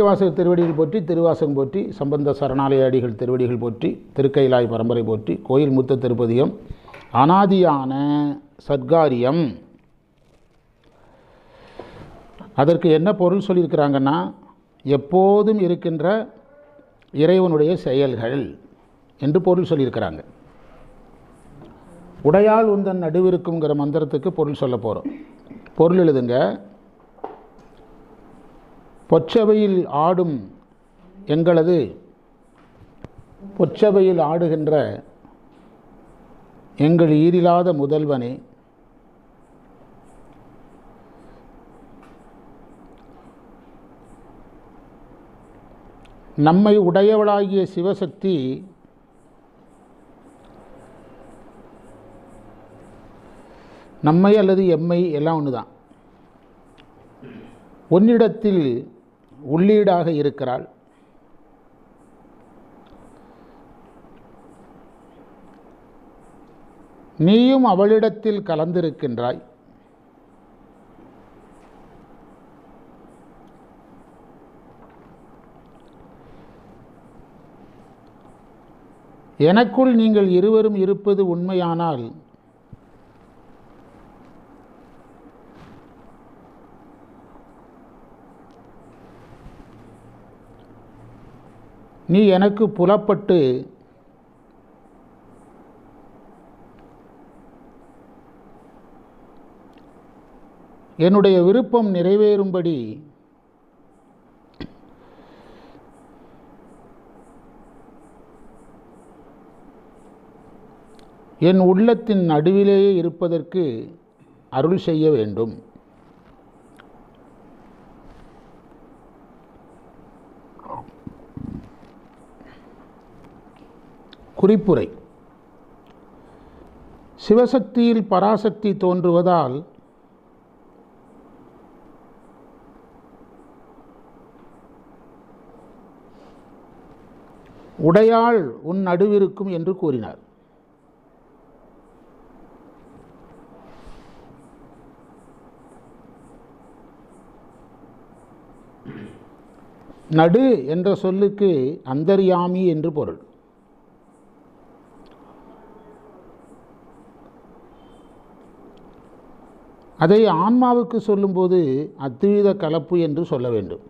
திருவாசக திருவடிகள் போற்றி திருவாசகம் போற்றி சம்பந்த சரணாலய அடிகள் திருவடிகள் போற்றி திருக்கைலாய் பரம்பரை போற்றி கோயில் மூத்த திருப்பதியம் அனாதியான சத்காரியம். அதற்கு என்ன பொருள் சொல்லியிருக்கிறாங்கன்னா எப்போதும் இருக்கின்ற இறைவனுடைய செயல்கள் என்று பொருள் சொல்லியிருக்கிறாங்க. உடையால் உந்தன் நடுவிருக்குங்கிற மந்திரத்துக்கு பொருள் சொல்ல போகிறோம் பொருள் எழுதுங்க. பொச்சபையில் ஆடும் எங்களது பொச்சபையில் ஆடுகின்ற எங்கள் ஈரில்லாத முதல்வனே. நம்மை உடையவளாகிய சிவசக்தி நம்மை அல்லது எம்மை எல்லாம் ஒன்று தான் ஒன்னிடத்தில் உள்ளீடாக இருக்கிறாள். நீயும் அவளிடத்தில் கலந்திருக்கின்றாய். எனக்குள் நீங்கள் இருவரும் இருப்பது உண்மையானால் நீ எனக்கு புலப்பட்டு என்னுடைய விருப்பம் நிறைவேறும்படி என் உள்ளத்தின் நடுவிலேயே இருப்பதற்கு அருள் செய்ய வேண்டும். குறிப்புரை. சிவசக்தியில் பராசக்தி தோன்றுவதால் உடையாள் உன் நடுவிருக்கும் என்று கூறினார். நடு என்ற சொல்லுக்கு அந்தர்யாமி என்று பொருள். அதை ஆன்மாவுக்கு சொல்லும்போது அத்வீத கலப்பு என்று சொல்ல வேண்டும்.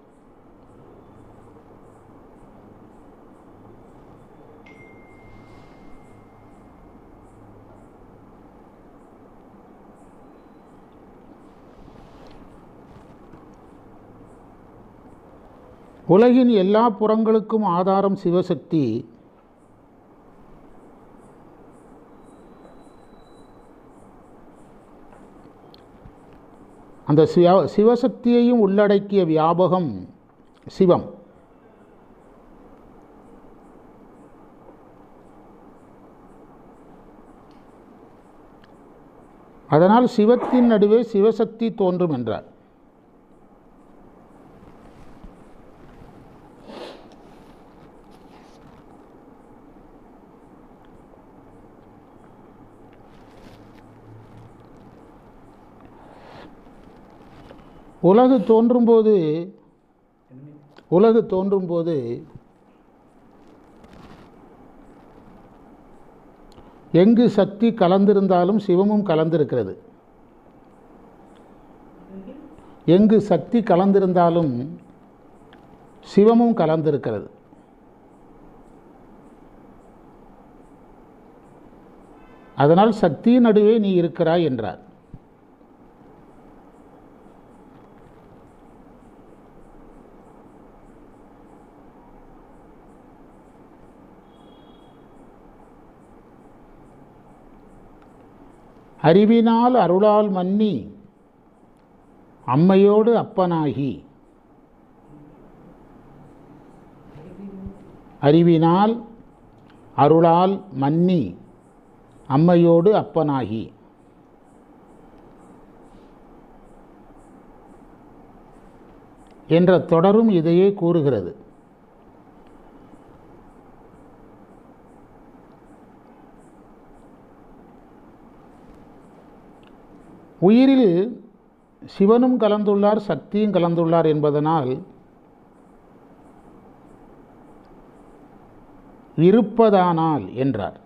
உலகின் எல்லா புறங்களுக்கும் ஆதாரம் சிவசக்தி அந்த சிவ சிவசக்தியையும் உள்ளடக்கிய வியாபகம் சிவம். அதனால் சிவத்தின் நடுவே சிவசக்தி தோன்றும் என்றார். உலகு தோன்றும்போது உலகு தோன்றும்போது எங்கு சக்தி கலந்திருந்தாலும் சிவமும் கலந்திருக்கிறது. எங்கு சக்தி கலந்திருந்தாலும் சிவமும் கலந்திருக்கிறது. அதனால் சக்தியின் நடுவே நீ இருக்கிறாய் என்றார். அறிவினால் அருளால் மன்னி அம்மையோடு அப்பனாகி. அறிவினால் அருளால் மன்னி அம்மையோடு அப்பனாகி. என்ற தொடரும் இதையே கூறுகிறது. உயிரில் சிவனும் கலந்துள்ளார் சக்தியும் கலந்துள்ளார் என்பதனால் இருப்பதானால் என்றார்.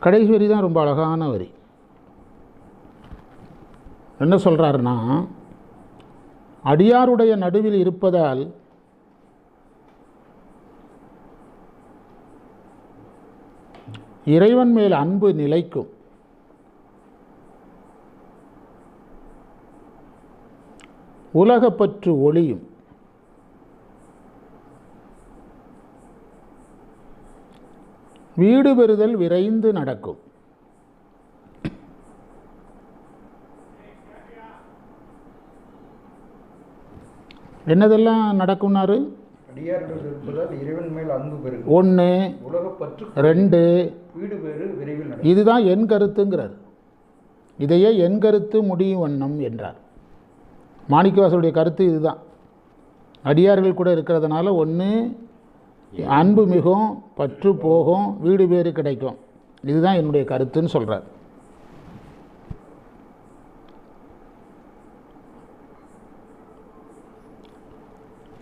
கடைசி வரி தான் ரொம்ப அழகான வரி. என்ன சொல்கிறாருன்னா அடியாருடைய நடுவில் இருப்பதால் இறைவன் மேல் அன்பு நிலைக்கும். உலகப்பற்று ஒளியும். வீடு பெறுதல் விரைந்து நடக்கும். என்னதெல்லாம் நடக்கும்னாரு? அடியார்கள் இருப்பதால் இறைவன் மேல் அன்பு பெருகும். ஒன்று உலகப்பற்று ரெண்டு வீடு பேறு விரைவில் இதுதான் என் கருத்துங்கிறார். இதையே என் கருத்து முடியும் வண்ணம் என்றார். மாணிக்கவாசருடைய கருத்து இதுதான். அடியார்கள் கூட இருக்கிறதுனால ஒன்று அன்பு மிகும் பற்று போகும் வீடு பேறு கிடைக்கும். இதுதான் என்னுடைய கருத்துன்னு சொல்கிறார்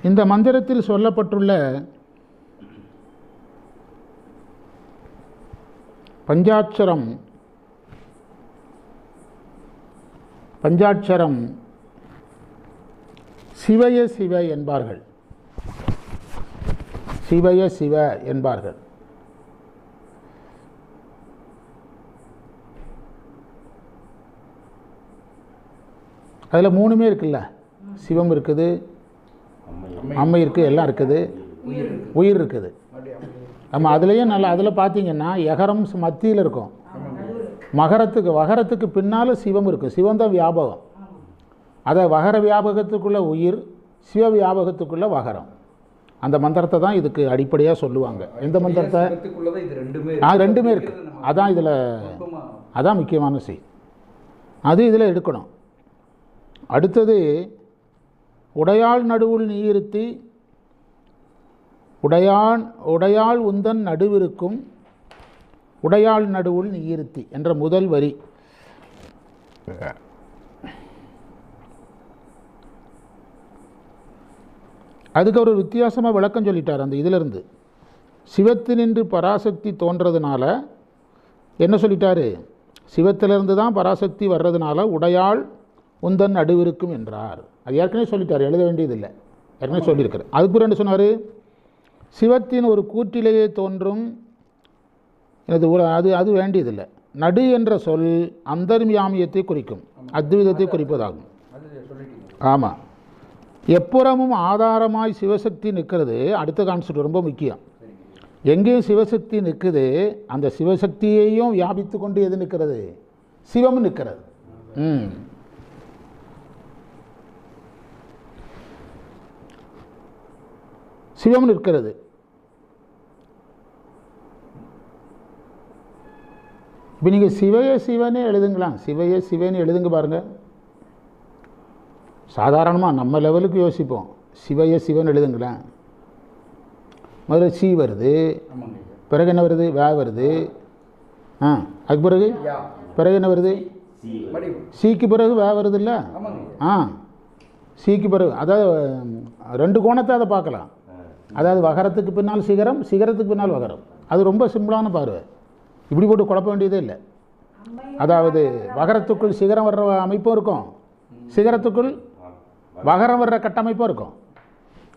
இந்த மந்திரத்தில் சொல்லப்பட்டுள்ள பஞ்சாட்சரம் பஞ்சாட்சரம் சிவய சிவ என்பார்கள். சிவய சிவ என்பார்கள். அதில் மூணுமே இருக்குல்ல? சிவம் இருக்குது அம்மை இருக்குது எல்லாம் இருக்குது. உயிர் இருக்குது. நம்ம அதுலேயும் நல்லா அதில் பார்த்தீங்கன்னா எகரம் மத்தியில் இருக்கும். மகரத்துக்கு வகரத்துக்கு பின்னால் சிவம் இருக்கும் சிவம் தான் வியாபகம். அதை வகர வியாபகத்துக்குள்ள உயிர் சிவ வியாபகத்துக்குள்ள வகரம். அந்த மந்திரத்தை தான் இதுக்கு அடிப்படையாக சொல்லுவாங்க. எந்த மந்திரத்தை? ஆ ரெண்டுமே இருக்கு. அதான் இதில் அதான் முக்கியமான செய் அது இதில் எடுக்கணும். அடுத்தது உடையாள் நடுவுள் நீயிருத்தி உடையான் உடையாள் உந்தன் நடுவிருக்கும் உடையாள் நடுவுள் நீயிருத்தி என்ற முதல் வரி. அதுக்கு அவர் வித்தியாசமாக விளக்கம் சொல்லிட்டார் அந்த இதிலிருந்து. சிவத்தினின்று பராசக்தி தோன்றதுனால என்ன சொல்லிட்டாரு? சிவத்திலிருந்து தான் பராசக்தி வர்றதுனால உடையாள் உந்தன் நடுவிருக்கும் என்றார். அது ஏற்கனவே சொல்லிட்டார் எழுத வேண்டியதில்லை. ஏற்கனவே சொல்லியிருக்கார். அதுக்கு என்ன சொன்னார்? சிவத்தின் ஒரு கூற்றிலேயே தோன்றும் எனது அது அது வேண்டியதில்லை. நடு என்ற சொல் அந்தர்மியாமியத்தை குறிக்கும். அத்விதத்தை குறிப்பதாகும். ஆமாம் எப்புறமும் ஆதாரமாய் சிவசக்தி நிற்கிறது அடுத்த கான்செப்ட் ரொம்ப முக்கியம். எங்கேயும் சிவசக்தி நிற்குது அந்த சிவசக்தியையும் வியாபித்து கொண்டு எது நிற்கிறது? சிவம் நிற்கிறது. ம். சிவம் நிற்கிறது. இப்போ நீங்கள் சிவய சிவனே எழுதுங்களாம். சிவய சிவன்னு எழுதுங்க பாருங்கள் சாதாரணமாக நம்ம லெவலுக்கு யோசிப்போம். சிவய சிவன் எழுதுங்களேன் முதல்ல சி வருது. பிறகு என்ன வருது? வே வருது. ஆ அதுக்கு பிறகு? பிறகு என்ன வருது? சிக்கு பிறகு வே வருது இல்லை? ஆ சிக்கு பிறகு. அதாவது ரெண்டு கோணத்தை அதை பார்க்கலாம். அதாவது வகரத்துக்கு பின்னால் சிகரம் சிகரத்துக்கு பின்னால் வகரம். அது ரொம்ப சிம்பிளான பார்வை. இப்படி போட்டு குழப்ப வேண்டியதே இல்லை. அதாவது வகரத்துக்குள் சிகரம் வர்ற அமைப்பும் இருக்கும். சிகரத்துக்குள் வகரம் வர்ற கட்டமைப்பும் இருக்கும்.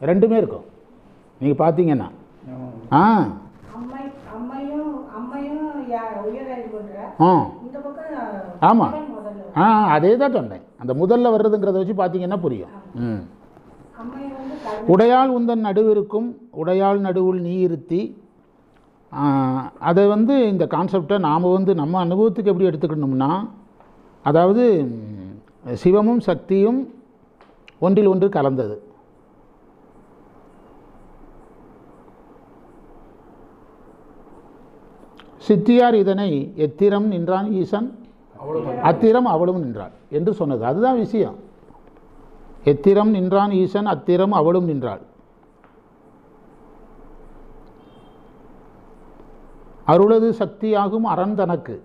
ரெண்டுமே இருக்கும். நீங்கள் பார்த்தீங்கன்னா. ஆ. ஆமாம் ஆ. அதே தான் சொன்னேன். அந்த முதல்ல வர்றதுங்கிறத வச்சு பார்த்தீங்கன்னா புரியும். ம். உடையாள் உந்தன் நடுவிருக்கும் உடையாள் நடுவுள் நீ இருத்தி. அதை வந்து இந்த கான்செப்டை நாம் வந்து நம்ம அனுபவத்துக்கு எப்படி எடுத்துக்கணும்னா அதாவது சிவமும் சக்தியும் ஒன்றில் ஒன்று கலந்தது. சித்தியார் இதனை எத்திரம் நின்றான் ஈசன்? அத்திரம் அவளும் நின்றாள் என்று சொன்னது. அதுதான் விஷயம். எத்திரம் நின்றான் ஈசன் அத்திரம் அவளும் நின்றாள். அருளது சக்தியாகும் அரண் தனக்கு.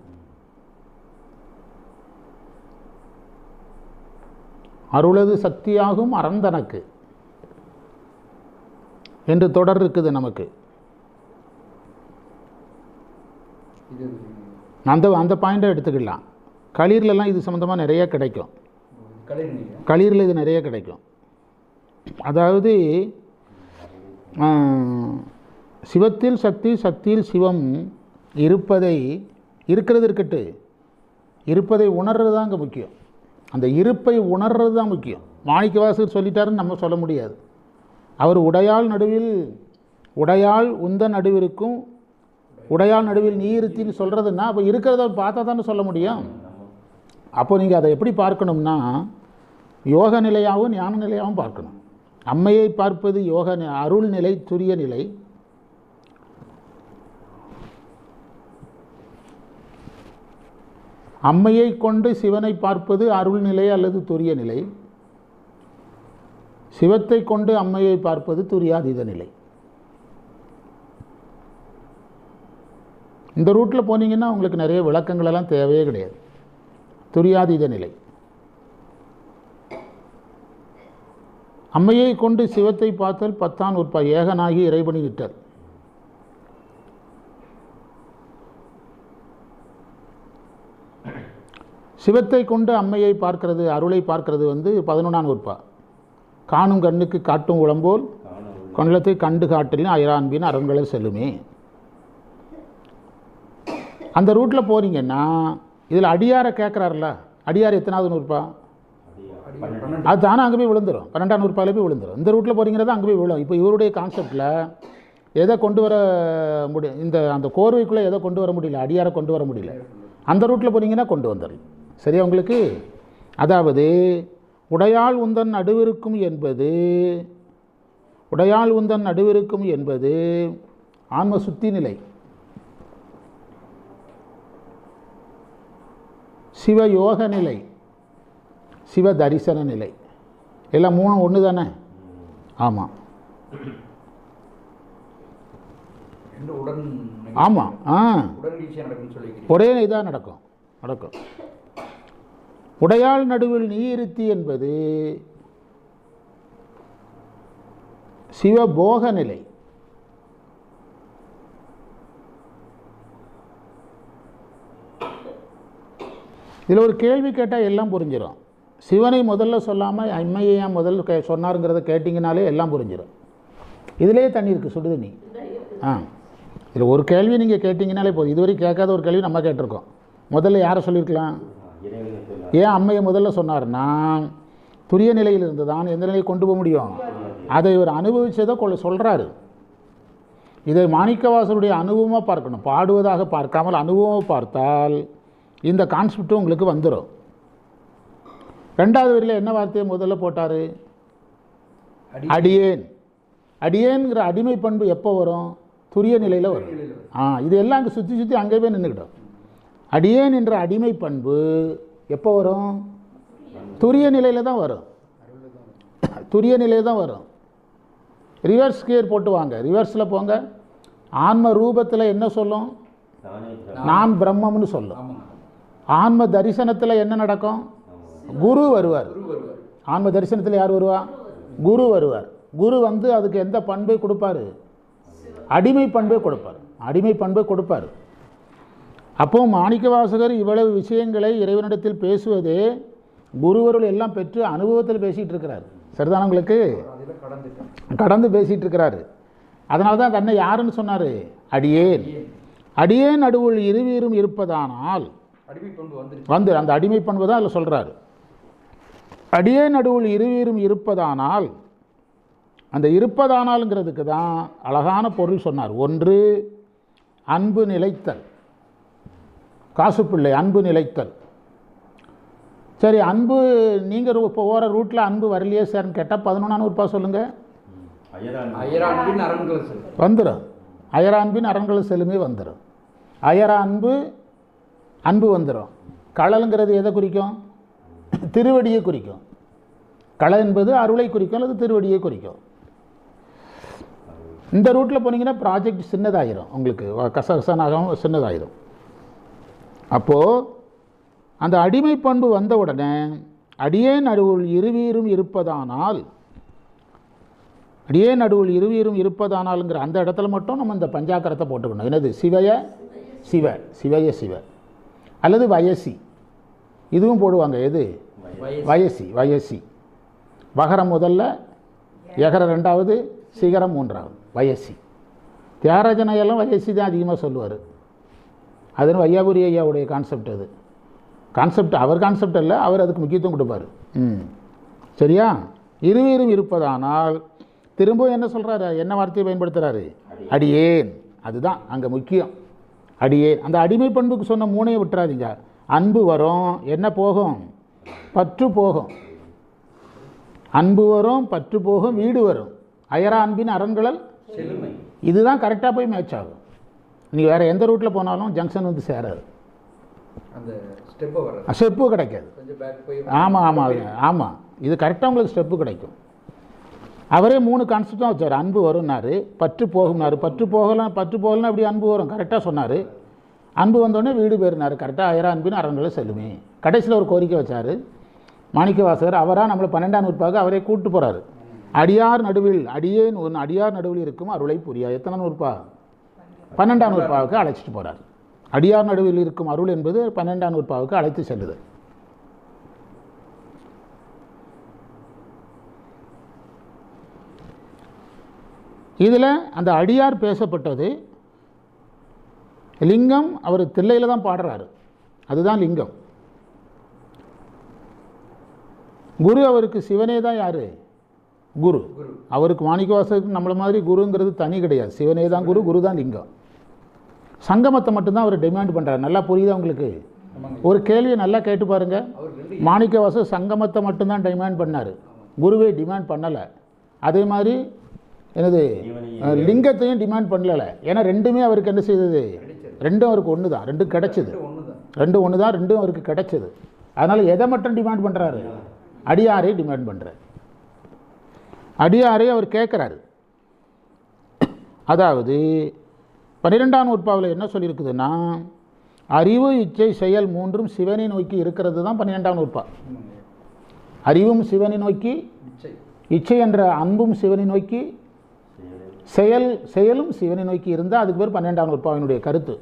அருளது சக்தியாகும் அறந்தனக்கு என்று தொடர் இருக்குது நமக்கு. அந்த அந்த பாயிண்ட்டை எடுத்துக்கலாம். களிர்லலாம் இது சம்மந்தமாக நிறைய கிடைக்கும். களிரில் இது நிறைய கிடைக்கும். அதாவது சிவத்தில் சக்தி சக்தியில் சிவம் இருப்பதை இருக்கிறது இருக்கட்டு. இருப்பதை உணர்றது தான் அங்கே முக்கியம். அந்த இருப்பை உணர்றது தான் முக்கியம். மாணிக்கவாசகர் சொல்லிட்டாருன்னு நம்ம சொல்ல முடியாது. அவர் உடையாள் நடுவில் உடையாள் உந்த நடுவிற்கும் உடையாள் நடுவில் நீ இருத்தின்னு சொல்கிறதுன்னா அப்போ இருக்கிறத பார்த்தா தானே சொல்ல முடியும்? அப்போ நீங்கள் அதை எப்படி பார்க்கணும்னா யோக நிலையாகவும் ஞான நிலையாகவும் பார்க்கணும். அம்மையை பார்ப்பது யோக அருள் நிலை துரிய நிலை. அம்மையை கொண்டு சிவனை பார்ப்பது அருள் நிலை அல்லது துரிய நிலை. சிவத்தை கொண்டு அம்மையை பார்ப்பது துரியாதீத நிலை. இந்த ரூட்டில் போனீங்கன்னா உங்களுக்கு நிறைய விளக்கங்களெல்லாம் தேவையே கிடையாது. துரியாதீத நிலை. அம்மையை கொண்டு சிவத்தை பார்த்தல் பத்தான் உற்பா ஏகனாகி இறைவனி விட்டல் சிவத்தை கொண்டு அம்மையை பார்க்கிறது அருளை பார்க்கிறது வந்து பதினொன்றாம் உற்பா காணும் கண்ணுக்கு காட்டும் உளம்போல் கொண்டத்தை கண்டு காட்டிலும் அயரான்பின் அரண்களை செல்லுமே. அந்த ரூட்டில் போகிறீங்கன்னா இதில் அடியாரை கேட்குறாருல அடியார் எத்தனாவது நூறுபா? அது தானே அங்கே போய் விழுந்துரும். பன்னெண்டாம் நூறுபாயில் போய் விழுந்துரும். இந்த ரூட்டில் போகிறீங்கிறது அங்கே போய் விழும். இப்போ இவருடைய கான்செப்டில் எதை கொண்டு வர முடி இந்த அந்த கோர்வைக்குள்ளே எதை கொண்டு வர முடியல அடியாரை கொண்டு வர முடியல. அந்த ரூட்டில் போனீங்கன்னா கொண்டு வந்துடலாம் சரியா உங்களுக்கு? அதாவது உடையாள் உந்தன் நடுவிருக்கும் என்பது உடையாள் உந்தன் நடுவிருக்கும் என்பது ஆன்ம சுத்தி நிலை. சிவயோக நிலை சிவ தரிசன நிலை எல்லாம் மூணும் ஒன்று தானே ஆமாம் ஆமாம் ஆ ஒரே இதாக நடக்கும். நடக்கும். உடையாள் நடுவில் நீ இருத்தி என்பது சிவபோக நிலை இதில் ஒரு கேள்வி கேட்டால் எல்லாம் புரிஞ்சிடும் சிவனை முதல்ல சொல்லாமல் அம்மையை ஏன் முதல்ல கே சொன்னாருங்கிறத கேட்டிங்கனாலே எல்லாம் புரிஞ்சிடும் இதிலே தண்ணி இருக்குது சுடுதண்ணி. ஆ. இதில் ஒரு கேள்வி நீங்கள் கேட்டிங்கனாலே போதும். இதுவரை கேட்காத ஒரு கேள்வி நம்ம கேட்டிருக்கோம். முதல்ல யாரை சொல்லியிருக்கலாம்? ஏன் அம்மையை முதல்ல சொன்னார்னா துரிய நிலையில் இருந்து தான் எந்த நிலையை கொண்டு போக முடியும்? அதை இவர் அனுபவிச்சதை கொள்ள சொல்கிறாரு இதை மாணிக்கவாசருடைய அனுபவமாக பார்க்கணும். பாடுவதாக பார்க்காமல் அனுபவமாக பார்த்தால் இந்த கான்செப்டும் உங்களுக்கு வந்துடும் ரெண்டாவது வரியில் என்ன வார்த்தையை முதல்ல போட்டார்? அடி அடியேன். அடியேன்கிற அடிமை பண்பு எப்போ வரும்? துரிய நிலையில் வரும். ஆ இது எல்லாம் அங்கே சுற்றி சுற்றி அங்கே போய் நின்றுக்கிடும் அடியேன் என்ற அடிமை பண்பு எப்போ வரும்? துரிய நிலையில் தான் வரும். துரிய நிலையில் தான் வரும். ரிவர்ஸ் கியர் போட்டு வாங்க. ரிவர்ஸில் போங்க. ஆன்ம ரூபத்தில் என்ன சொல்லும்? நான் பிரம்மம்னு சொல்லும். ஆன்ம தரிசனத்தில் என்ன நடக்கும்? குரு வருவார். ஆன்ம தரிசனத்தில் யார் வருவா? குரு வருவார். குரு வந்து அதுக்கு எந்த பண்பை கொடுப்பாரு? அடிமை பண்பை கொடுப்பார். அடிமை பண்பை கொடுப்பார். அப்போ மாணிக்கவாசகர் இவ்வளவு விஷயங்களை இறைவனிடத்தில் பேசுவதே குருவருள் எல்லாம் பெற்று அனுபவத்தில் பேசிகிட்டு இருக்கிறார். சரிதானே உங்களுக்கு? கடந்து பேசிகிட்டு இருக்கிறாரு. அதனால தான் தன்னை யாருன்னு சொன்னார்? அடியேன். அடியேன் நடுவுள் இருவீரும் இருப்பதானால் வந்து அந்த அடிமை பண்பு தான் அதில் சொல்கிறாரு அடியே நடுவில் இருவீரும் இருப்பதானால் அந்த இருப்பதானாலுங்கிறதுக்கு தான் அழகான பொருள் சொன்னார். ஒன்று அன்பு நிலைத்தல். காசுப்பிள்ளை அன்பு நிலைத்தல். சரி அன்பு நீங்கள் இப்போ போகிற ரூட்டில் அன்பு வரலையே சார்னு கேட்டால் பதினொன்றாம் ரூபா சொல்லுங்கள் அயரான்பின் அரண்கள் செல் வந்துடும் அயரான்பின் அரண்கள் செல்லுமே வந்துடும் அயர அன்பு அன்பு வந்துடும் களலுங்கிறது எதை குறிக்கும்? திருவடியை குறிக்கும். கள என்பது அருளை குறிக்கும் அல்லது திருவடியை குறிக்கும். இந்த ரூட்டில் போனீங்கன்னா ப்ராஜெக்ட் சின்னதாயிரும். உங்களுக்கு கசகசனாகவும் சின்னதாயிரும். அப்போது அந்த அடிமை பண்பு வந்த உடனே அடியே நடுவுள் இருவீரும் இருப்பதானால் அடியே நடுவில் இருவீரும் இருப்பதானாலுங்கிற அந்த இடத்துல மட்டும் நம்ம இந்த பஞ்சாக்கரத்தை போட்டுக்கணும். என்னது? சிவய சிவ. சிவய சிவ. அல்லது வயசி. இதுவும் போடுவாங்க. எது? வயசு. வயசி வகரம் முதல்ல எகர ரெண்டாவது சிகரம் மூன்றாவது. வயசி. தியாகராஜனையெல்லாம் வயசி தான் அதிகமாக சொல்லுவார். அது வையாபுரி ஐயாவுடைய கான்செப்ட் அது. கான்செப்ட் அவர் கான்செப்ட் அல்ல அவர் அதுக்கு முக்கியத்துவம் கொடுப்பார். ம். சரியா? இருவீரும் இருப்பதானால் திரும்பவும் என்ன சொல்கிறாரு என்ன வார்த்தையை பயன்படுத்துகிறாரு அடியேன். அதுதான் அங்கே முக்கியம். அடியேன் அந்த அடிமை பண்புக்கு சொன்ன மூணையை விட்டுறாதீங்க. அன்பு வரும் என்ன போகும்? பற்று போகும். அன்பு வரும் பற்று போகும் வீடு வரும். அயரா அன்பின் அரண்களல் இதுதான் கரெக்டாக போய் மேட்ச் ஆகும். நீங்கள் வேறு எந்த ரூட்டில் போனாலும் ஜங்ஷன் வந்து சேராது. அந்த ஸ்டெப்பை கிடைக்காது. ஆமாம் ஆமாம் ஆமாம் இது கரெக்டாக உங்களுக்கு ஸ்டெப்பு கிடைக்கும். அவரே மூணு கான்செப்ட் தான் வச்சார். அன்பு வரும்னாரு பற்று போகும்னாரு. பற்று போகலாம் பற்று போகலாம் அப்படி அன்பு வரும்? கரெக்டாக சொன்னார். அன்பு வந்தோடனே வீடு பேருனார் கரெக்டாக ஆயிரம் அன்புன்னு அறநிலை செல்லுமே. கடைசியில் ஒரு கோரிக்கை வச்சார். மாணிக்கவாசகர் அவராக நம்மளை பன்னெண்டாம் நூற்பாக அவரே கூப்பிட்டு போகிறாரு அடியார் நடுவில் அடியேன் ஒன்று அடியார் நடுவில் இருக்கும் அருளை புரியா. எத்தனை நூற்பா? பன்னெண்டாம் நூற்பாவுக்கு அழைச்சிட்டு போகிறார் அடியார் நடுவில் இருக்கும் அருள் என்பது பன்னெண்டாம் நூற்பாவுக்கு அழைத்து செல்லுது. இதில் அந்த அடியார் பேசப்பட்டது. லிங்கம் அவர் தில்லையில் தான் பாடுறாரு. அதுதான் லிங்கம். குரு அவருக்கு சிவனே தான் யார்? குரு. அவருக்கு மாணிக்கவாசகருக்கு நம்மள மாதிரி குருங்கிறது தனி கிடையாது. சிவனே தான் குரு குரு தான் லிங்கம். சங்கமத்தை மட்டும்தான் அவர் டிமாண்ட் பண்ணுறாரு நல்லா புரியுதா உங்களுக்கு? ஒரு கேள்வியை நல்லா கேட்டு பாருங்க. அவர் ரெண்டு மாணிக்கவாசகர் சங்கமத்தை மட்டும்தான் டிமாண்ட் பண்ணார். குருவை டிமாண்ட் பண்ணலை. அதே மாதிரி என்னது? லிங்கத்தையும் டிமாண்ட் பண்ணலை ஏன்னா ரெண்டுமே அவருக்கு என்ன செய்தது? ரெண்டும் அவருக்கு ஒன்று தான் ரெண்டும் கிடைச்சது. ரெண்டும் ஒன்று தான் ரெண்டும் அவருக்கு கிடைச்சது. அதனால் எதை மட்டும் டிமாண்ட் பண்ணுறாரு அடியாரை. டிமாண்ட் பண்ணுறாரு அடியாரை அவர் கேட்குறாரு. அதாவது பன்னிரெண்டாம் நூற்பாவில் என்ன சொல்லியிருக்குதுன்னா அறிவு இச்சை செயல் மூன்றும் சிவனை நோக்கி இருக்கிறது தான் பன்னிரெண்டாம் நூற்பா. அறிவும் சிவனை நோக்கி இச்சை என்ற அன்பும் சிவனை நோக்கி செயல் செயலும் சிவனை நோக்கி இருந்தால் அதுக்கு பேர் பன்னெண்டாம் நூற்பாவினுடைய கருத்து.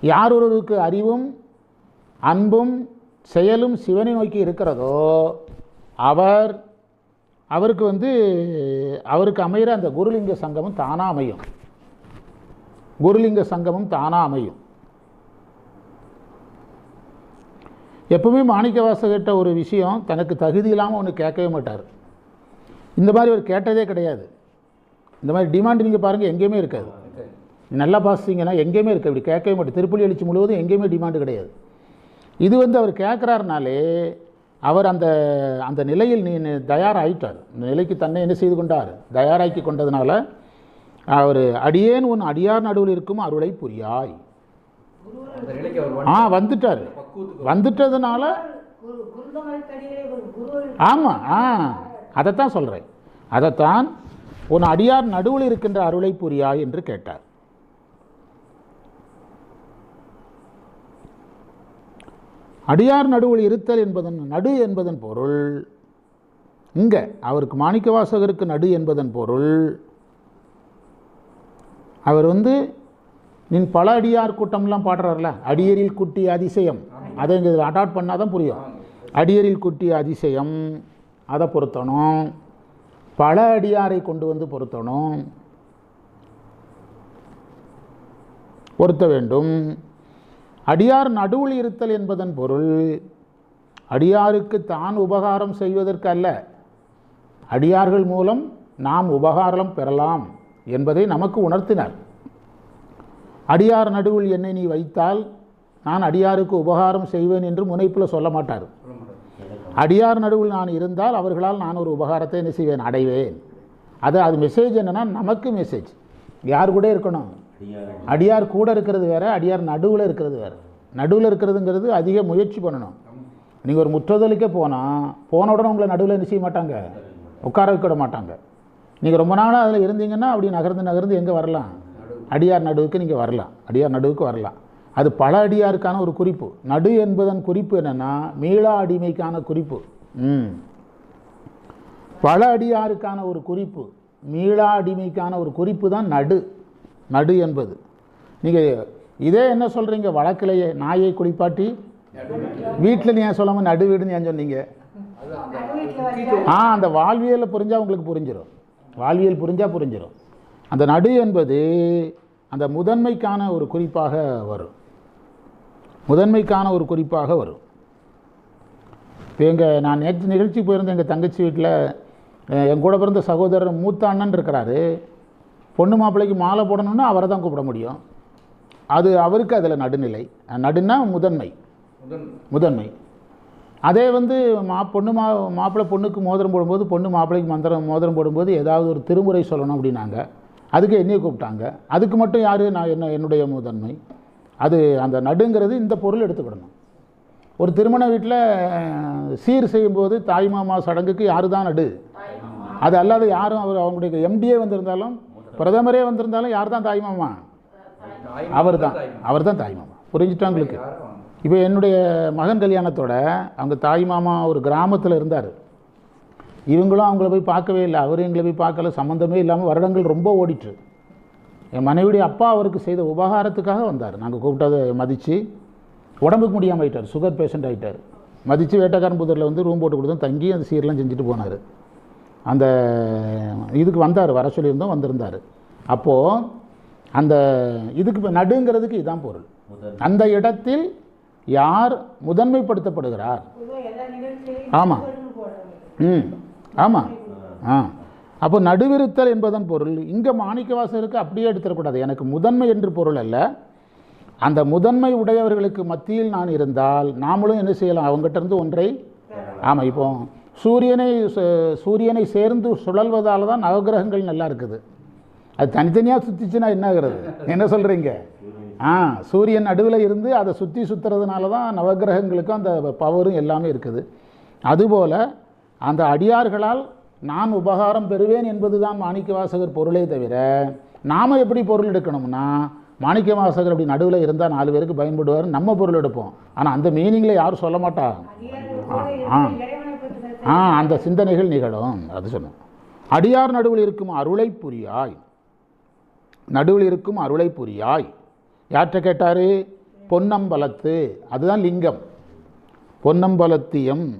யார் ஒருவருக்கு அறிவும் அன்பும் செயலும் சிவனை நோக்கி இருக்கிறதோ அவர் அவருக்கு வந்து அவருக்கு அமைகிற அந்த குருலிங்க சங்கமும் தானாக அமையும். குருலிங்க சங்கமும் தானாக அமையும். எப்பவுமே மாணிக்கவாசகிட்ட ஒரு விஷயம் தனக்கு தகுதி இல்லாமல் ஒன்று கேட்கவே மாட்டார். இந்த மாதிரி அவர் கேட்டதே கிடையாது. இந்த மாதிரி டிமாண்ட் நீங்கள் பாருங்கள் எங்கேயுமே இருக்காது இருக்காது. நல்லா பாசிங்கன்னா எங்கேயுமே இருக்க இப்படி கேட்கவே மாட்டேன் திருப்பள்ளி எழுச்சி முழுவதும் எங்கேயுமே டிமாண்டு கிடையாது இது வந்து அவர் கேட்குறாருனாலே அவர் அந்த அந்த நிலையில் நீ தயாராகிட்டார் இந்த நிலைக்கு தன்னை என்ன செய்து கொண்டார் தயாராக்கி கொண்டதுனால அவர் அடியேன் உன் அடியார் நடுவில் இருக்கும் அருளை புரியாய் அந்த நிலைக்கு அவர் ஆ வந்து வந்துட்டார் வந்துட்டதுனால ஆமாம் ஆ அதைத்தான் சொல்கிறேன் அதைத்தான் உன் அடியார் நடுவில் இருக்கின்ற அருளை புரியாய் என்று கேட்டார். அடியார் நடுவில் இருத்தல் என்பதன் நடு என்பதன் பொருள். இங்கே அவருக்கு மாணிக்கவாசகருக்கு நடு என்பதன் பொருள். அவர் வந்து நின் பல அடியார் கூட்டம்லாம் பாடுறாருல அடியரில் குட்டி அதிசயம். அதை இங்கே அடாப்ட் பண்ணால் தான் புரியும். அடியரில் குட்டி அதிசயம் அதை பொருத்தணும். பல அடியாரை கொண்டு வந்து பொருத்தணும். பொருத்த வேண்டும். அடியார் நடுவில் இருத்தல் என்பதன் பொருள் அடியாருக்கு தான் உபகாரம் செய்வதற்கு அல்ல. அடியார்கள் மூலம் நாம் உபகாரம் பெறலாம் என்பதை நமக்கு உணர்த்தினார். அடியார் நடுவில் என்னை நீ வைத்தால் நான் அடியாருக்கு உபகாரம் செய்வேன் என்று முனைப்பில் சொல்ல மாட்டார். சொல்ல மாட்டார் அடியார் நடுவில் நான் இருந்தால் அவர்களால் நான் ஒரு உபகாரத்தை என்ன செய்வேன்? அடைவேன். அது அது மெசேஜ் என்னென்னா நமக்கு மெசேஜ் யார் கூட இருக்கணும்? அடியார் கூட இருக்கிறது வேற அடியார் நடுவில் இருக்கிறது வேற. நடுவில் இருக்கிறதுங்கிறது அதிக முயற்சி பண்ணணும். நீங்கள் ஒரு முற்றதலுக்கே போனால் போன உடனே உங்களை நடுவில் என்ன செய்ய மாட்டாங்க? உட்கார வைக்க விட மாட்டாங்க. நீங்கள் ரொம்ப நாளாக அதில் இருந்தீங்கன்னா அப்படி நகர்ந்து நகர்ந்து எங்கே வரலாம்? அடியார் நடுவுக்கு நீங்கள் வரலாம். அடியார் நடுவுக்கு வரலாம். அது பல அடியாருக்கான ஒரு குறிப்பு. நடு என்பதன் குறிப்பு என்னென்னா மீளா அடிமைக்கான குறிப்பு. ம். பல அடியாருக்கான ஒரு குறிப்பு. மீளா அடிமைக்கான ஒரு குறிப்பு தான் நடு. நடு என்பது. நீங்கள் இதே என்ன சொல்கிறீங்க வழக்கிலேயே நாயை குளிப்பாட்டி? வீட்டில் நீ ஏன் சொல்லாமல் நடு வீடுன்னு ஏன் சொன்னீங்க? ஆ அந்த வாழ்வியலை புரிஞ்சால் உங்களுக்கு புரிஞ்சிடும் வாழ்வியல் புரிஞ்சால் புரிஞ்சிடும் அந்த நடு என்பது அந்த முதன்மைக்கான ஒரு குறிப்பாக வரும். முதன்மைக்கான ஒரு குறிப்பாக வரும். இப்போ எங்கள் நான் நேற்று நிகழ்ச்சி போயிருந்தேன் எங்கள் தங்கச்சி வீட்டில் என் கூட பிறந்த சகோதரர் மூத்த அண்ணன் இருக்கிறாரு. பொண்ணு மாப்பிள்ளைக்கு மாலை போடணும்னா அவரை தான் கூப்பிட முடியும். அது அவருக்கு அதில் நடுநிலை. நடுனா முதன்மை. முதன்மை. அதே வந்து மா பொண்ணு மா மாப்பிள்ளை பொண்ணுக்கு மோதிரம் போடும்போது பொண்ணு மாப்பிள்ளைக்கு மந்திரம் மோதிரம் போடும்போது ஏதாவது ஒரு திருமுறை சொல்லணும் அப்படின்னாங்க. அதுக்கு என்னையை கூப்பிட்டாங்க. அதுக்கு மட்டும் யார் நான் என்ன என்னுடைய முதன்மை. அது அந்த நடுங்கிறது இந்த பொருள் எடுத்துக்கிடணும். ஒரு திருமண வீட்டில் சீர் செய்யும்போது தாய் மாமா சடங்குக்கு யார் தான் நடு? அது அல்லாத யாரும் அவர் அவங்களுடைய எம்டிஏ வந்திருந்தாலும் பிரதமரே வந்திருந்தாலும் யார் தான் தாய் மாமா? அவர் தான். அவர் தான் தாய் மாமா. புரிஞ்சுட்டா உங்களுக்கு? இப்போ என்னுடைய மகன் கல்யாணத்தோட அவங்க தாய் மாமா ஒரு கிராமத்தில் இருந்தார். இவங்களும் அவங்கள போய் பார்க்கவே இல்லை. அவரும் எங்களை போய் பார்க்கல. சம்மந்தமே இல்லாமல் வருடங்கள் ரொம்ப ஓடிட்டு. என் மனைவியுடைய அப்பா அவருக்கு செய்த உபகாரத்துக்காக வந்தார். நாங்கள் கூப்பிட்டதை மதித்து உடம்புக்கு முடியாமல் ஆயிட்டார். சுகர் பேஷண்ட் ஆகிட்டார் மதித்து வேட்டக்காரன்புதூரில் வந்து ரூம் போட்டு கொடுத்தோம். தங்கி அந்த சீரெலாம் செஞ்சுட்டு போனார். அந்த இதுக்கு வந்தார். வர சொல்லியிருந்தோம் வந்திருந்தார். அப்போது அந்த இதுக்கு இப்போ நடுங்கிறதுக்கு இதான் பொருள். அந்த இடத்தில் யார் முதன்மைப்படுத்தப்படுகிறார்? பொதுவாக எல்லா நிகழ்ச்சியிலையும் ஆமா. நடுவர்னு போடுறது ம். ஆமாம் ஆ. அப்போ நடுவிருத்தல் என்பதன் பொருள் இங்கே மாணிக்கவாசகருக்கு அப்படியே எடுத்துடக்கூடாது. எனக்கு முதன்மை என்று பொருள் அல்ல. அந்த முதன்மை உடையவர்களுக்கு மத்தியில் நான் இருந்தால் நாமளும் என்ன செய்யலாம்? அவங்ககிட்ட இருந்து ஒன்றை ஆமாம் இப்போ சூரியனை சூரியனை சேர்ந்து சுழல்வதால் தான் நவகிரகங்கள் நல்லா இருக்குது. அது தனித்தனியாக சுற்றிச்சுன்னா என்ன ஆகிறது? என்ன சொல்கிறீங்க ஆ சூரியன் நடுவில் இருந்து அதை சுற்றி சுற்றுறதுனால தான் நவகிரகங்களுக்கும் அந்த பவரும் எல்லாமே இருக்குது. அதுபோல் அந்த அடியார்களால் நான் உபகாரம் பெறுவேன் என்பது தான் மாணிக்கவாசகர் பொருளே தவிர நாம் எப்படி பொருள் எடுக்கணும்னா மாணிக்கவாசகர் அப்படி நடுவில் இருந்தால் நாலு பேருக்கு பயன்படுவார் நம்ம பொருள் எடுப்போம். ஆனால் அந்த மீனிங்கில் யாரும் சொல்ல மாட்டா ஆ. ஆ அந்த சிந்தனைகள் நிகழும். அது சொன்னோம் அடியார் நடுவில் இருக்கும் அருளை புரியாய். நடுவில் இருக்கும் அருளை புரியாய். யார்கிட்ட கேட்டார்? பொன்னம்பலத்து. அதுதான் லிங்கம். பொன்னம்பலத்தியம்.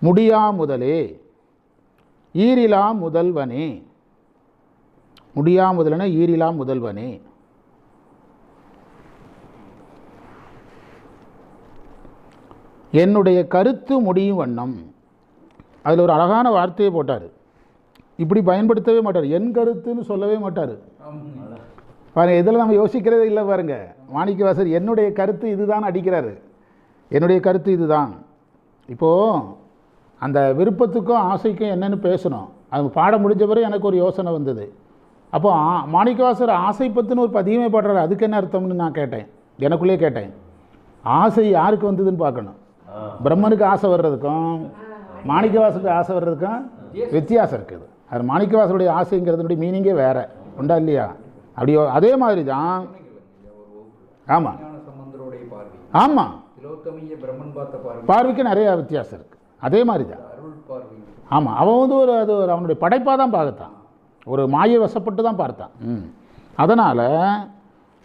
முடியா முதலே. ஈரிலா முதல்வனே. முடியா முதலன ஈரிலா முதல்வனே. என்னுடைய கருத்து முடியும் வண்ணம். அதில் ஒரு அழகான வார்த்தையை போட்டார். இப்படி பயன்படுத்தவே மாட்டார். என் கருத்துன்னு சொல்லவே மாட்டார். ஆமாங்க. பாருங்க இதில் நம்ம யோசிக்கிறதே இல்லை பாருங்க. மாணிக்கவாசர் என்னுடைய கருத்து இதுதான் அடிக்கிறாரு. என்னுடைய கருத்து இதுதான். இப்போது அந்த விருப்பத்துக்கும் ஆசைக்கும் என்னன்னு பேசணும். அது பாடம் முடிஞ்ச பிறகு எனக்கு ஒரு யோசனை வந்தது. அப்போ மாணிக்கவாசர் ஆசை பற்றின ஒரு பதியமே பாடுறாரு. அதுக்கு என்ன அர்த்தம்னு நான் கேட்டேன். எனக்குள்ளே கேட்டேன். ஆசை யாருக்கு வந்ததுன்னு பார்க்கணும். பிரம்மனுக்கு ஆசை வர்றதுக்கும் மாணிக்கவாசருக்கு ஆசை வர்றதுக்கும் வித்தியாசம் இருக்குது. அது மாணிக்கவாசருடைய ஆசைங்கிறதுனுடைய மீனிங்கே வேறு. உண்டா இல்லையா? அப்படியோ அதே மாதிரி தான் ஆமாம் ஆமாம் பார்வைக்கு நிறைய வித்தியாசம் இருக்குது அதே மாதிரி தான். அருள் பார்வை ஆமாம் அவன் வந்து ஒரு அது ஒரு அவனுடைய படைப்பாக தான் பார்த்தான். ஒரு மாயை வசப்பட்டு தான் பார்த்தான். ம். அதனால்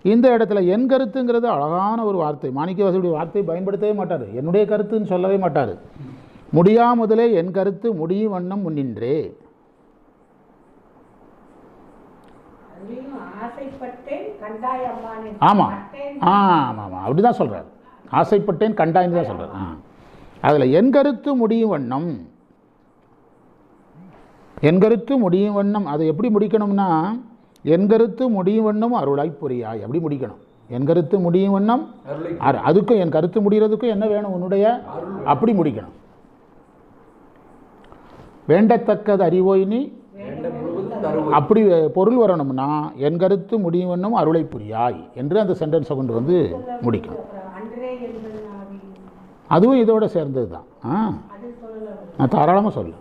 இந்த இடத்துல என் கருத்துங்கிறது அழகான ஒரு வார்த்தை. மாணிக்கவாசனுடைய வார்த்தையை பயன்படுத்தவே மாட்டார். என்னுடைய கருத்துன்னு சொல்லவே மாட்டார். முடியா முதலே என் கருத்து முடியும் வண்ணம் முன்னின்றே. ஆமாம் ஆமாம் ஆமாம் அப்படி தான் சொல்கிறார் ஆசைப்பட்டேன் கண்டாயின்னு தான் சொல்கிறார் ஆ. அதில் என் கருத்து முடியும் வண்ணம். என் கருத்து முடியும் வண்ணம். அதை எப்படி முடிக்கணும்னா என் கருத்து முடியும் வண்ணம் அருளாய் புரியாய். அப்படி முடிக்கணும். என் கருத்து முடியும் வண்ணம் அதுக்கும் என் கருத்து முடிகிறதுக்கும் என்ன வேணும் உன்னுடைய? அப்படி முடிக்கணும். வேண்டத்தக்கது அறிவோய் நீ அப்படி பொருள் வரணும்னா என் கருத்து முடியும் வண்ணம் அருளை புரியாய் என்று அந்த சென்டென்ஸை கொண்டு வந்து முடிக்கணும். அதுவும் இதோட சேர்ந்தது தான். ஆ? நான் தாராளமாக சொல்லு.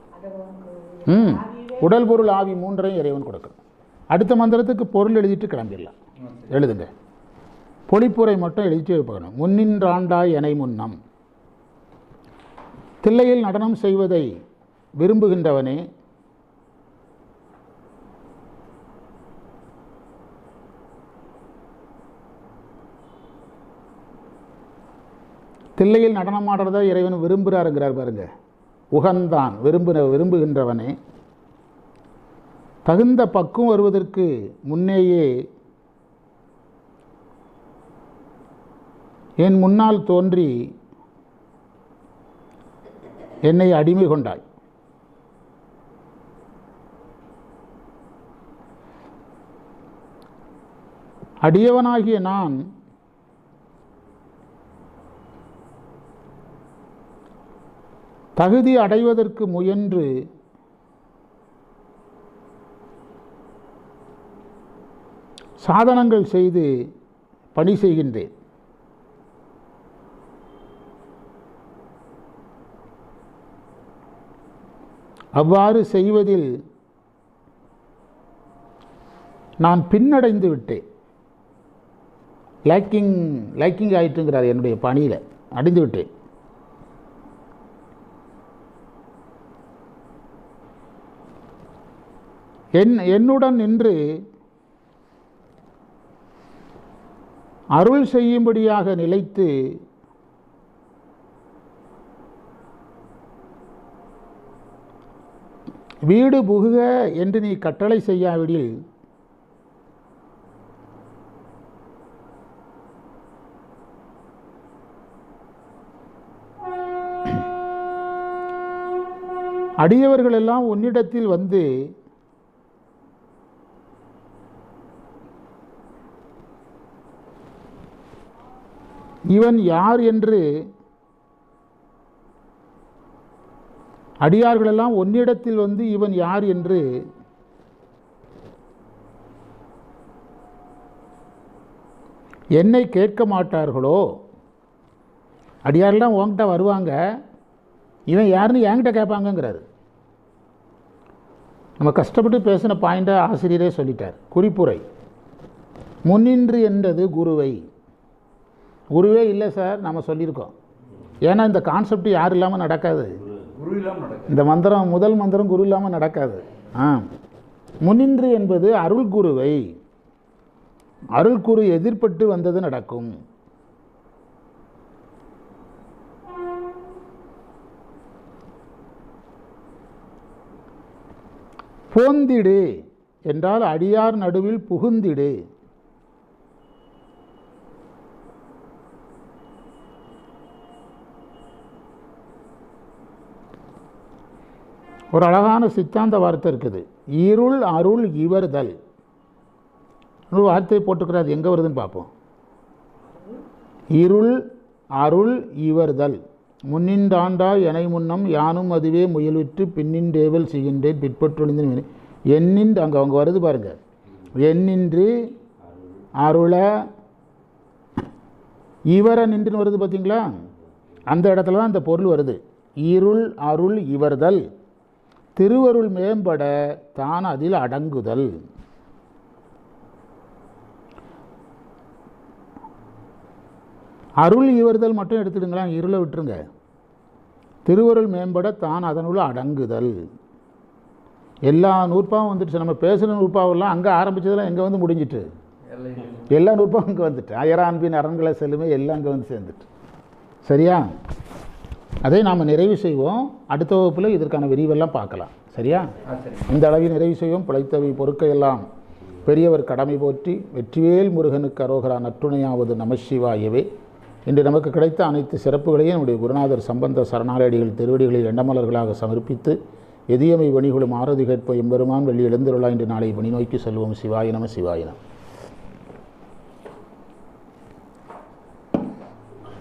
ம். உடல் பொருள் ஆவி மூன்றையும் இறைவன் கொடுக்கணும் அடுத்த மந்திரத்துக்கு பொருள் எழுதிட்டு கிளம்பிடலாம். எழுதுங்க. பொழிப்புரை மட்டும் எழுதிட்டு பார்க்கணும் முன்னின்றாண்டாய் எனை முன்னம். தில்லையில் நடனம் செய்வதை விரும்புகின்றவனே தில்லையில் நடனமாடுறத இறைவன் விரும்புகிறாருங்கிறார் பாருங்க. உகந்தான் விரும்புகிற விரும்புகின்றவனே. தகுந்த பக்குவம் வருவதற்கு முன்னேயே என் முன்னால் தோன்றி என்னை அடிமை கொண்டாய். அடியவனாகிய நான் தகுதி அடைவதற்கு முயன்று சாதனங்கள் செய்து பணி செய்கின்றேன். அவ்வாறு செய்வதில் நான் பின்னடைந்து விட்டேன். லேக்கிங் லேக்கிங் ஆயிட்டுங்கிறார் என்னுடைய பணியில். அடைந்து விட்டேன். என் என்னுடன் நின்று அருள் செய்யும்படியாக நிலைத்து வீடு புகுக என்று நீ கட்டளை செய்யாவிடில் அடியவர்களெல்லாம் உன்னிடத்தில் வந்து இவன் யார் என்று அடியார்களெல்லாம் உன்னிடத்தில் வந்து இவன் யார் என்று என்னை கேட்க மாட்டார்களோ? அடியாரெல்லாம் உன்கிட்ட வருவாங்க. இவன் யாருன்னு என்கிட்ட கேட்பாங்கங்கிறாரு. நம்ம கஷ்டப்பட்டு பேசின பாயிண்ட்டை ஆசிரியரே சொல்லிட்டார். குறிப்புரை. முன்னின்று என்றது குருவை. குருவே இல்லை சார் நம்ம சொல்லியிருக்கோம். ஏன்னா இந்த கான்செப்ட் யார் இல்லாமல் நடக்காது. குரு இல்லாமல் நடக்குது. இந்த மந்திரம் முதல் மந்திரம் குரு இல்லாமல் நடக்காது. ஆ. முன்னின்று என்பது அருள் குருவை. அருள் குரு எதிர்பட்டு வந்தது நடக்கும். போந்திடு என்றால் அடியார் நடுவில் புகுந்திடு. ஒரு அழகான சித்தாந்த வார்த்தை இருக்குது. இருள் அருள் இவர்தல். ஒரு வார்த்தையை போட்டுக்கிறார் எங்கே வருதுன்னு பார்ப்போம். இருள் அருள் இவர்தல். முன்னின்றாண்டா எனை முன்னம் யானும் அதுவே முயல்விட்டு பின்னின்றேவல் செய்கின்றேன் பிற்பற்றொழிந்து எண்ணின்று அங்கே அவங்க வருது பாருங்கள் எண்ணின்று அருள இவர நின்றுன்னு வருது பார்த்தீங்களா அந்த இடத்துல தான் அந்த பொருள் வருது. இருள் அருள் இவர்தல். திருவருள் மேம்பட தான் அதில் அடங்குதல். அருள் இவர்தல் மட்டும் எடுத்துடுங்களேன் இருளை விட்டுருங்க. திருவருள் மேம்பட தான் அதனுள்ள அடங்குதல். எல்லா நூற்பாவும் வந்துடுச்சு. நம்ம பேசுகிற நூற்பாவெல்லாம் அங்கே ஆரம்பித்ததெல்லாம் எங்கே வந்து முடிஞ்சிட்டு? எல்லா நூற்பாவும் இங்கே வந்துட்டு. அயரான்பின் அரண்களை செல்லுமே எல்லாம் அங்கே வந்து சேர்ந்துட்டு. சரியா? அதை நாம் நிறைவு செய்வோம். அடுத்த வகுப்பில் இதற்கான விரிவெல்லாம் பார்க்கலாம். சரியா? இந்த அளவில் நிறைவு செய்வோம். பிழைத்தவை பொறுக்கையெல்லாம். பெரியவர் கடமை போற்றி வெற்றிவேல் முருகனுக்கு அரோகரா நற்றுணையாவது நமசிவாயவே இன்று நமக்கு கிடைத்த அனைத்து சிறப்புகளையும் நம்முடைய குருநாதர் சம்பந்த சரணாலயடிகள் திருவடிகளில் எண்ணமலர்களாக சமர்ப்பித்து எதியமை வணிகளும் ஆரதி கேட்ப எம்பெருமான் வெள்ளி எழுந்துருளா இன்று நாளை பணி நோக்கி செல்வோம். சிவாய நம சிவாய நம.